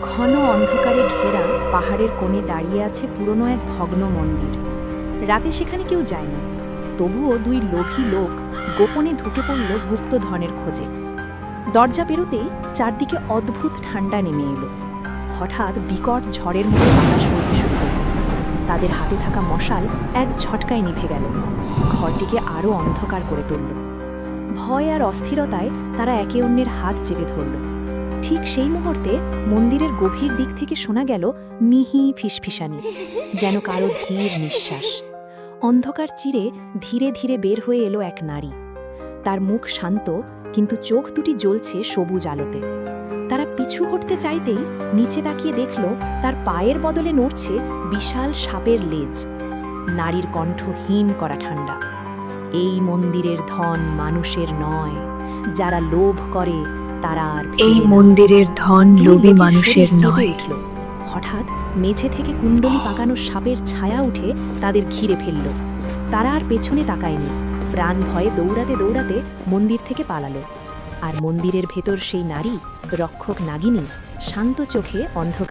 ঘন অন্ধকারে ঘেরা পাহাড়ের কোণে দাঁড়িয়ে আছে পুরনো এক ভগ্ন মন্দির। রাতে সেখানে কেউ যায় না তবুও দুই লোভী লোক গোপনে ঢুকে পড়ল গুপ্ত ধনের খোঁজে। দরজা পেরোতেই চারদিকে অদ্ভুত ঠান্ডা নেমে এলো। হঠাৎ বিকট ঝড়ের মতো বাতাস বইতে শুরু করল। তাদের হাতে থাকা মশাল এক ঝটকায় নিভে গেল। ঘরটিকে আরও অন্ধকার করে তুলল। ভয় আর অস্থিরতায় তারা একে অন্যের হাত চেপে ধরল। ঠিক সেই মুহূর্তে মন্দিরের গভীর দিক থেকে শোনা গেল মিহি ফিসফিসানি, যেন কারও ধীর নিঃশ্বাস। অন্ধকার চিরে ধীরে ধীরে বের হয়ে এলো এক নারী। তার মুখ শান্ত, কিন্তু চোখ দুটি জ্বলছে সবুজ আলোতে। তারা পিছু হটতে চাইতেই নিচে তাকিয়ে দেখল, তার পায়ের বদলে নড়ছে বিশাল সাপের লেজ। নারীর কণ্ঠ হিম করা ঠান্ডা এই মন্দিরের ধন মানুষের নয়, যারা লোভ করে তারা আর এই মন্দিরের ধন লোভি মানুষের নয়। উঠল। হঠাৎ মেঝে থেকে কুণ্ডলি পাকানো সাপের ছায়া উঠে তাদের ঘিরে ফেলল। তারা আর পেছনে তাকায়নি। প্রাণ ভয়ে দৌড়াতে দৌড়াতে মন্দির থেকে পালালো। আর মন্দিরের ভেতর সেই নারী রক্ষক নাগিনী শান্ত চোখে অন্ধকার